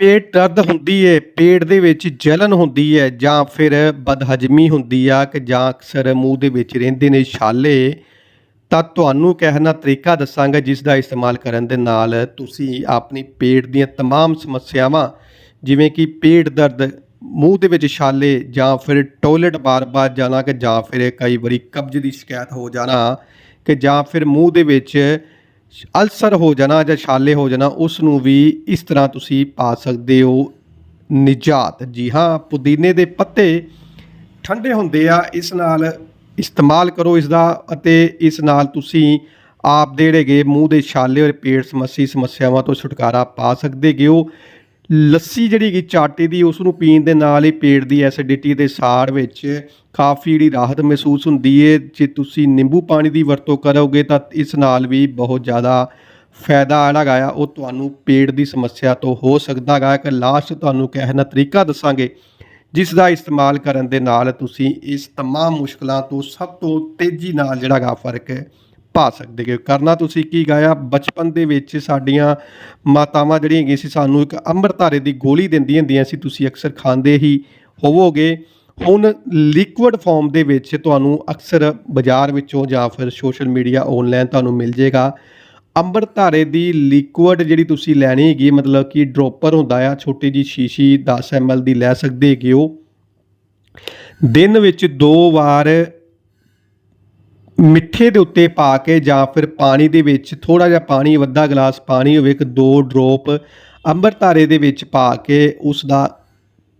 ਪੇਟ ਦਰਦ ਹੁੰਦੀ ਏ, ਪੇਟ ਦੇ ਵਿੱਚ ਜਲਨ ਹੁੰਦੀ ਹੈ ਜਾਂ ਫਿਰ ਬਦਹਜ਼ਮੀ ਹੁੰਦੀ ਆ ਕਿ ਜਾਂ ਅਕਸਰ ਮੂੰਹ ਦੇ ਵਿੱਚ ਰਹਿੰਦੇ ਨੇ ਛਾਲੇ ਤਾਂ ਤੁਹਾਨੂੰ ਕਹਿਣ ਦਾ ਤਰੀਕਾ ਦੱਸਾਂਗਾ ਜਿਸ ਦਾ ਇਸਤੇਮਾਲ ਕਰਨ ਦੇ ਨਾਲ ਤੁਸੀਂ ਆਪਣੀ ਪੇਟ ਦੀਆਂ तमाम ਸਮੱਸਿਆਵਾਂ ਜਿਵੇਂ ਕਿ ਪੇਟ ਦਰਦ ਮੂੰਹ ਦੇ ਵਿੱਚ ਛਾਲੇ ਜਾਂ ਫਿਰ ਟਾਇਲਟ ਬਾਰ-ਬਾਰ ਜਾਣਾ ਕਿ ਜਾਂ ਫਿਰ ਕਈ ਵਾਰੀ ਕਬਜ਼ ਦੀ ਸ਼ਿਕਾਇਤ ਹੋ ਜਾਣਾ ਕਿ ਜਾਂ ਫਿਰ ਮੂੰਹ ਦੇ ਵਿੱਚ ਅਲਸਰ ਹੋ ਜਾਣਾ ਜਾਂ ਛਾਲੇ ਹੋ ਜਾਣਾ ਉਸ ਨੂੰ ਵੀ ਇਸ ਤਰ੍ਹਾਂ ਤੁਸੀਂ ਪਾ ਸਕਦੇ ਹੋ ਨਿਜਾਤ। ਜੀ ਹਾਂ, ਪੁਦੀਨੇ ਦੇ ਪੱਤੇ ਠੰਡੇ ਹੁੰਦੇ ਆ, ਇਸ ਨਾਲ ਇਸਤੇਮਾਲ ਕਰੋ ਇਸ ਦਾ ਅਤੇ ਇਸ ਨਾਲ ਤੁਸੀਂ ਆਪ ਦੇ ਜਿਹੜੇਗੇ ਮੂੰਹ ਦੇ ਛਾਲੇ ਔਰ ਪੇਟ ਸਮੱਸੀ ਸਮੱਸਿਆਵਾਂ ਤੋਂ ਛੁਟਕਾਰਾ ਪਾ ਸਕਦੇ ਹੋ ਲੱਸੀ ਜਿਹੜੀ ਕਿ ਚਾਟੇ ਦੀ ਉਸ ਨੂੰ ਪੀਣ ਦੇ ਨਾਲ ਹੀ ਪੇਟ ਦੀ ਐਸਿਡਿਟੀ ਦੇ ਸਾੜ ਵਿੱਚ ਕਾਫੀ ਜਿਹੜੀ ਰਾਹਤ ਮਹਿਸੂਸ ਹੁੰਦੀ ਹੈ ਜੇ ਤੁਸੀਂ ਨਿੰਬੂ ਪਾਣੀ ਦੀ ਵਰਤੋਂ ਕਰੋਗੇ ਤਾਂ ਇਸ ਨਾਲ ਵੀ ਬਹੁਤ ਜ਼ਿਆਦਾ ਫਾਇਦਾ ਜਿਹੜਾ ਗਾ ਆ ਉਹ ਤੁਹਾਨੂੰ ਪੇਟ ਦੀ ਸਮੱਸਿਆ ਤੋਂ ਹੋ ਸਕਦਾ ਗਾ ਕਿ ਲਾਸਟ ਤੁਹਾਨੂੰ ਕਹਿਣ ਦਾ ਤਰੀਕਾ ਦੱਸਾਂਗੇ ਜਿਸ ਦਾ ਇਸਤੇਮਾਲ ਕਰਨ ਦੇ ਨਾਲ ਤੁਸੀਂ ਇਸ तमाम ਮੁਸ਼ਕਲਾਂ ਤੋਂ ਸਭ ਤੋਂ ਤੇਜ਼ੀ ਨਾਲ ਜਿਹੜਾ ਗਾ ਫਰਕ ਪਾ ਸਕਦੇ ਹੋ। ਕਰਨਾ ਤੁਸੀਂ ਕੀ ਗਾਇਆ, ਬਚਪਨ ਦੇ ਵਿੱਚ ਸਾਡੀਆਂ ਮਾਤਾਵਾਂ ਜਿਹੜੀਆਂ ਹੈਗੀਆਂ ਸੀ, ਸਾਨੂੰ ਇੱਕ ਅੰਮ੍ਰਿਤਧਾਰੇ ਦੀ ਗੋਲੀ ਦਿੰਦੀਆਂ ਹੁੰਦੀਆਂ ਸੀ, ਤੁਸੀਂ ਅਕਸਰ ਖਾਂਦੇ ਹੀ ਹੋਵੋਗੇ। ਹੁਣ ਲਿਕੁਇਡ ਫਾਰਮ ਦੇ ਵਿੱਚ ਤੁਹਾਨੂੰ ਅਕਸਰ ਬਾਜ਼ਾਰ ਵਿੱਚੋਂ ਜਾਂ ਫਿਰ ਸੋਸ਼ਲ ਮੀਡੀਆ ਆਨਲਾਈਨ ਤੁਹਾਨੂੰ ਮਿਲ ਜੇਗਾ। ਅੰਮ੍ਰਿਤਧਾਰੇ ਦੀ ਲਿਕੁਇਡ ਜਿਹੜੀ ਤੁਸੀਂ ਲੈਣੀ ਹੈਗੀ, ਮਤਲਬ ਕਿ ਡ੍ਰੌਪਰ ਹੁੰਦਾ ਆ, ਛੋਟੀ ਜੀ ਸ਼ੀਸ਼ੀ 10 ml ਦੀ ਲੈ ਸਕਦੇ ਹੈਗੇ ਹੋ। ਦਿਨ ਵਿੱਚ ਦੋ ਵਾਰ ਮਿੱਠੇ ਦੇ ਉੱਤੇ ਪਾ ਕੇ ਜਾਂ ਫਿਰ ਪਾਣੀ ਦੇ ਵਿੱਚ ਥੋੜਾ ਜਿਹਾ ਪਾਣੀ, ਵੱਧਾ ਗਲਾਸ ਪਾਣੀ ਹੋਵੇ, ਇੱਕ ਦੋ ਡ੍ਰੌਪ ਅੰਮ੍ਰਿਤਾਰੇ ਦੇ ਵਿੱਚ ਪਾ ਕੇ ਉਸ ਦਾ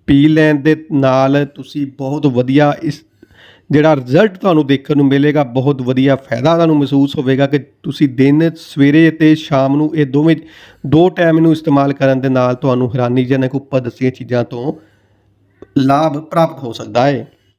ਪੀ ਲੈਣ ਦੇ ਨਾਲ ਤੁਸੀਂ ਬਹੁਤ ਵਧੀਆ ਇਸ ਜਿਹੜਾ ਰਿਜ਼ਲਟ ਤੁਹਾਨੂੰ ਦੇਖਣ ਨੂੰ ਮਿਲੇਗਾ, ਬਹੁਤ ਵਧੀਆ ਫਾਇਦਾ ਤੁਹਾਨੂੰ ਮਹਿਸੂਸ ਹੋਵੇਗਾ ਕਿ ਤੁਸੀਂ ਦਿਨ, ਸਵੇਰੇ ਅਤੇ ਸ਼ਾਮ ਨੂੰ ਇਹ ਦੋਵੇਂ ਦੋ ਟਾਈਮ ਨੂੰ ਇਸਤੇਮਾਲ ਕਰਨ ਦੇ ਨਾਲ ਤੁਹਾਨੂੰ ਹੈਰਾਨੀਜਨਕ ਉੱਪਰ ਦੱਸੀਆਂ ਚੀਜ਼ਾਂ ਤੋਂ ਲਾਭ ਪ੍ਰਾਪਤ ਹੋ ਸਕਦਾ ਹੈ।